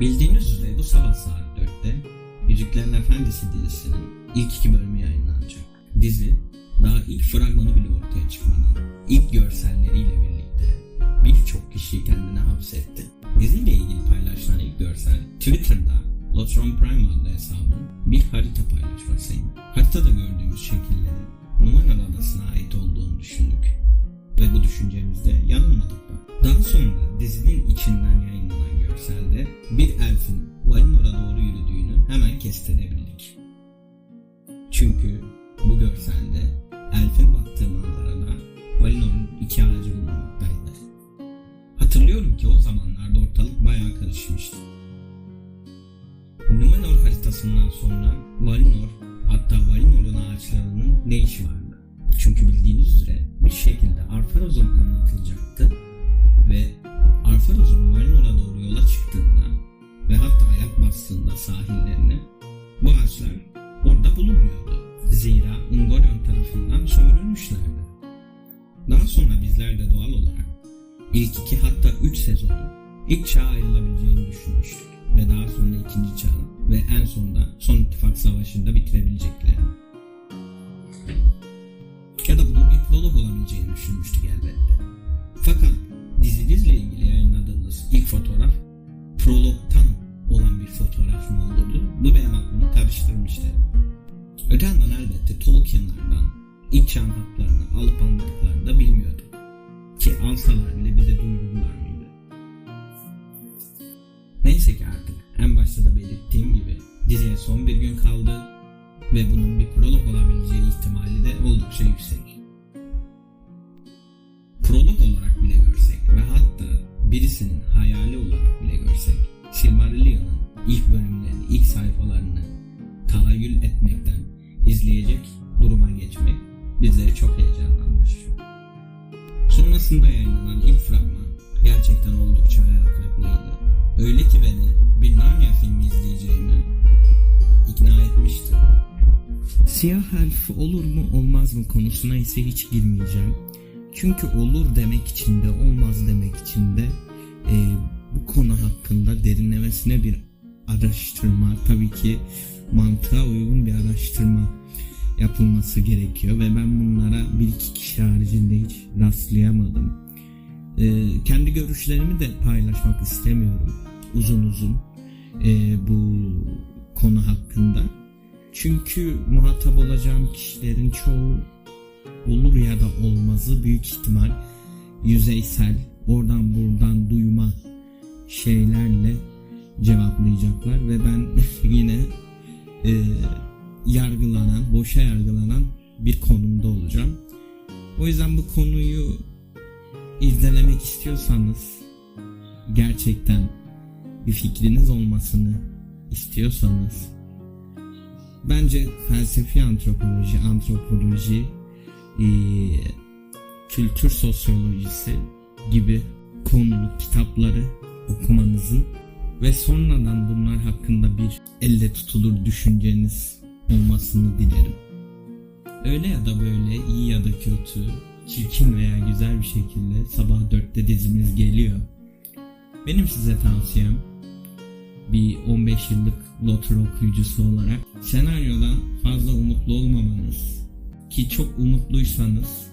Bildiğiniz üzere bu sabah saat 4'te Yüzüklerin Efendisi dizisinin ilk iki bölümü yayınlanacak. Dizi daha ilk fragmanı bile ortaya çıkmadan ilk görselleriyle birlikte birçok kişiyi kendine hapsetti. Diziyle ilgili paylaşılan ilk görsel Twitter'da Lotron Prime adlı hesabın bir harita paylaşmasıydı. Haritada gördüğümüz şekillerin Numan Adası'na ait olduğunu düşündük. Ve bu düşüncemizde yanılmadık. Daha sonra dizinin içinden yayınlanan görselde bir elfin Valinor'a doğru yürüdüğünü hemen kestirebildik. Çünkü bu görselde elfin baktığı manzarada Valinor'un iki ağacı bulunmaktaydı. Hatırlıyorum ki o zamanlarda ortalık bayağı karışmıştı. Numenor haritasından sonra Valinor hatta Valinor'un ağaçlarının ne işi vardı? Çünkü bildiğiniz sahillerine bu ağaçlar orada bulunmuyordu. Zira Ungoliant tarafından sömürülmüşlerdi. Daha sonra bizler de doğal olarak ilk iki hatta üç sezonu ilk çağa ayrılabileceğini düşünmüştük ve daha sonra ikinci çağ ve en sonunda son ittifak savaşında bitirebileceklerini. Ya da bunun bir prolog olabileceğini düşünmüştük elbette. Fakat dizimizle ilgili yayınladığımız ilk fotoğraf prologtan aklımı karıştırmıştı. Öte yandan elbette Tolkien'lardan ilk çağın haklarını alıp almadıklarını da bilmiyorduk. Ki alsalar bile bize duyururlar mıydı? Neyse ki artık en başta da belirttiğim gibi diziye son bir gün kaldı ve bunun bir prolog olabileceği ihtimali de oldukça yüksek. Prolog olarak bile görsek ve hatta birisinin hayali olarak bile görsek Silmarillion'un ilk sayfalarını tahayyül etmekten izleyecek duruma geçmek bizleri çok heyecanlandırıyor. Sonrasında yayınlanan ilk fragman gerçekten oldukça hayal kırıklığıydı. Öyle ki beni bir Narnia filmi izleyeceğime ikna etmişti. Siyah elf olur mu olmaz mı konusuna ise hiç girmeyeceğim. Çünkü olur demek için de olmaz demek için de e, bu konu hakkında derinlemesine bir araştırma tabii ki mantığa uygun bir araştırma yapılması gerekiyor ve ben bunlara bir iki kişi haricinde hiç rastlayamadım. E, kendi görüşlerimi de paylaşmak istemiyorum uzun uzun e, bu konu hakkında. Çünkü muhatap olacağım kişilerin çoğu olur ya da olmazı büyük ihtimal yüzeysel oradan buradan duyma şeylerle cevaplayacaklar ve ben yine e, yargılanan, boşa yargılanan bir konumda olacağım. O yüzden bu konuyu irdelemek istiyorsanız gerçekten bir fikriniz olmasını istiyorsanız bence felsefi antropoloji, antropoloji, e, kültür sosyolojisi gibi konulu kitapları okumanızın ve sonradan bunlar hakkında bir elle tutulur düşünceniz olmasını dilerim. Öyle ya da böyle iyi ya da kötü, çirkin veya güzel bir şekilde sabah dörtte dizimiz geliyor. Benim size tavsiyem bir 15 yıllık Lotter okuyucusu olarak senaryodan fazla umutlu olmamanız ki çok umutluysanız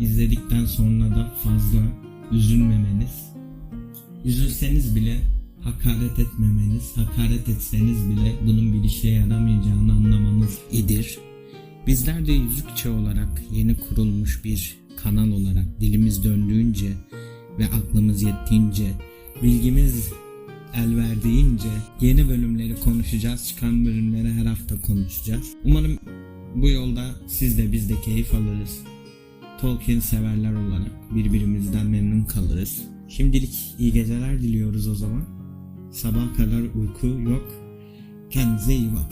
izledikten sonra da fazla üzülmemeniz üzülseniz bile hakaret etmemeniz hakaret etseniz bile bunun bir işe yaramayacağını anlamanız idir. Bizler de Yüzükçe olarak yeni kurulmuş bir kanal olarak dilimiz döndüğünce ve aklımız yettiğince bilgimiz el verdiğince yeni bölümleri konuşacağız. Çıkan bölümleri her hafta konuşacağız. Umarım bu yolda siz de biz de keyif alırız. Tolkien severler olarak birbirimizden memnun kalırız. Şimdilik iyi geceler diliyoruz o zaman. Sabah kadar uyku yok. Kendinize iyi bakın.